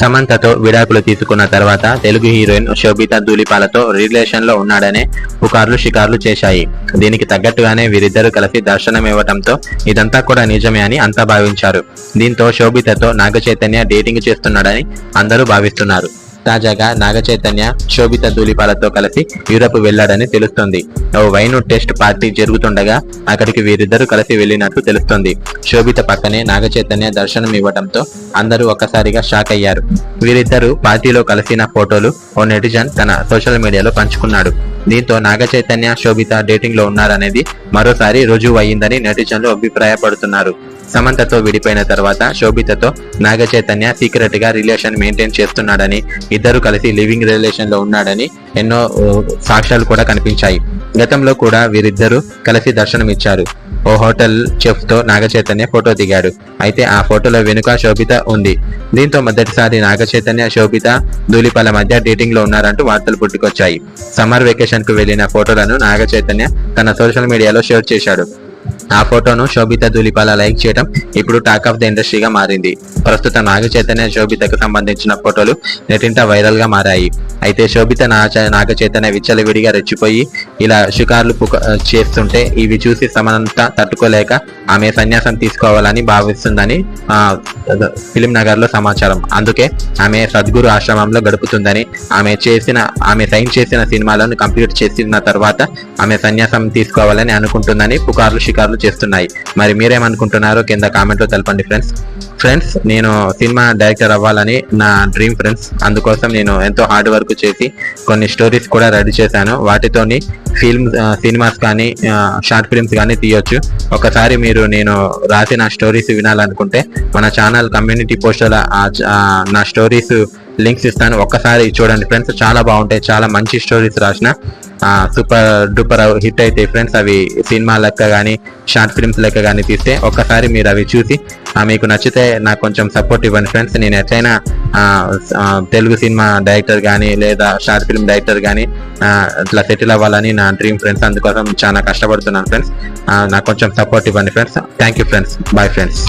సమంతతో విడాకులు తీసుకున్న తర్వాత తెలుగు హీరోయిన్ శోభిత దూలిపాలతో రిలేషన్లో ఉన్నాడనే పుకార్లు షికార్లు చేశాయి. దీనికి తగ్గట్టుగానే వీరిద్దరూ కలిసి దర్శనం ఇవ్వడంతో ఇదంతా కూడా నిజమే అని అంతా భావించారు. దీంతో శోభితతో నాగ చైతన్య డేటింగ్ చేస్తున్నాడని అందరూ భావిస్తున్నారు. తాజాగా నాగచైతన్య శోభిత ధూళిపాలతో కలిసి యూరప్ వెళ్ళాడని తెలుస్తోంది. ఓ వైన్ టెస్ట్ పార్టీ జరుగుతుండగా అక్కడికి వీరిద్దరూ కలిసి వెళ్ళినట్టు తెలుస్తోంది. శోభిత పక్కనే నాగచైతన్య దర్శనం ఇవ్వడంతో అందరూ ఒక్కసారిగా షాక్ అయ్యారు. వీరిద్దరూ పార్టీలో కలిసిన ఫోటోలు ఓ నెటిజన్ తన సోషల్ మీడియాలో పంచుకున్నాడు. దీంతో నాగ చైతన్య శోభిత డేటింగ్లో ఉన్నారనేది మరోసారి రుజువు అయ్యిందని నెటిజన్లు అభిప్రాయపడుతున్నారు. సమంతతో విడిపోయిన తర్వాత శోభితతో నాగ చైతన్య సీక్రెట్గా రిలేషన్ మెయింటైన్ చేస్తున్నాడని ఇద్దరు కలిసి లివింగ్ రిలేషన్లో ఉన్నాడని ఎన్నో సాక్ష్యాలు కూడా కనిపించాయి. గతంలో కూడా వీరిద్దరూ కలిసి దర్శనం ఇచ్చారు ఓ హోటల్ చెఫ్తో ఫోటో దిగాడు. అయితే ఆ ఫోటోలో వెనుక శోభిత ఉంది. దీంతో మొదటిసారి నాగచైతన్య శోభిత ధూళిపాల మధ్య డేటింగ్లో ఉన్నారంటూ వార్తలు పుట్టుకొచ్చాయి. సమ్మర్ వెకేషన్కు వెళ్ళిన ఫోటోలను నాగచైతన్య తన సోషల్ మీడియాలో షేర్ చేశాడు. ఆ ఫోటోను శోభిత దులిపాల లైక్ చేయడం ఇప్పుడు టాక్ ఆఫ్ ద ఇండస్ట్రీగా మారింది. ప్రస్తుతం నాగ చైతన్య శోభితకు సంబంధించిన ఫోటోలు నెటింట వైరల్గా మారాయి. అయితే శోభిత నాచ- నాగ చైతన్య విచ్చలవిడిగా రెచ్చిపోయి ఇలా షికార్లు పుక- చేస్తుంటే ఇవి చూసి సమంత తట్టుకోలేక ఆమె సన్యాసం తీసుకోవాలని భావిస్తుందని ఫిలిం నగర్లో సమాచారం. అందుకే ఆమె సద్గురు ఆశ్రమంలో గడుపుతుందని ఆమె చేసిన ఆమె సైన్ చేసిన సినిమాలను కంప్లీట్ చేసిన తర్వాత ఆమె సన్యాసం తీసుకోవాలని అనుకుంటుందని పుకార్లు షికార్లు చేస్తున్నాయి. మరి మీరేమనుకుంటున్నారో కింద కామెంట్లో తెలపండి ఫ్రెండ్స్. ఫ్రెండ్స్ నేను సినిమా డైరెక్టర్ అవ్వాలని నా డ్రీమ్ ఫ్రెండ్స్ అందుకోసం నేను ఎంతో హార్డ్ వర్క్ చేసి కొన్ని స్టోరీస్ కూడా రెడీ చేశాను. వాటితోని ఫిల్మ్ సినిమాస్ కానీ షార్ట్ ఫిల్మ్స్ కానీ తీయొచ్చు. ఒకసారి మీరు నేను రాసిన స్టోరీస్ వినాలనుకుంటే మన ఛానల్ కమ్యూనిటీ పోస్టుల నా స్టోరీస్ లింక్స్ ఇస్తాను. ఒక్కసారి చూడండి ఫ్రెండ్స్ చాలా బాగుంటాయి. చాలా మంచి స్టోరీస్ రాసిన సూపర్ డూపర్ హిట్ అయితే ఫ్రెండ్స్. అవి సినిమా లెక్క కానీ షార్ట్ ఫిల్మ్స్ లెక్క కానీ తీస్తే ఒక్కసారి మీరు అవి చూసి ఆ, మీకు నచ్చితే నాకు కొంచెం సపోర్ట్ ఇవ్వండి ఫ్రెండ్స్. నేను ఎట్లయినా తెలుగు సినిమా డైరెక్టర్ కానీ లేదా షార్ట్ ఫిల్మ్ డైరెక్టర్ కానీ ఇట్లా సెటిల్ అవ్వాలని నా డ్రీమ్ ఫ్రెండ్స్. అందుకోసం చాలా కష్టపడుతున్నాను ఫ్రెండ్స్. నాకు కొంచెం సపోర్ట్ ఇవ్వండి friends. Thank you friends. Bye friends.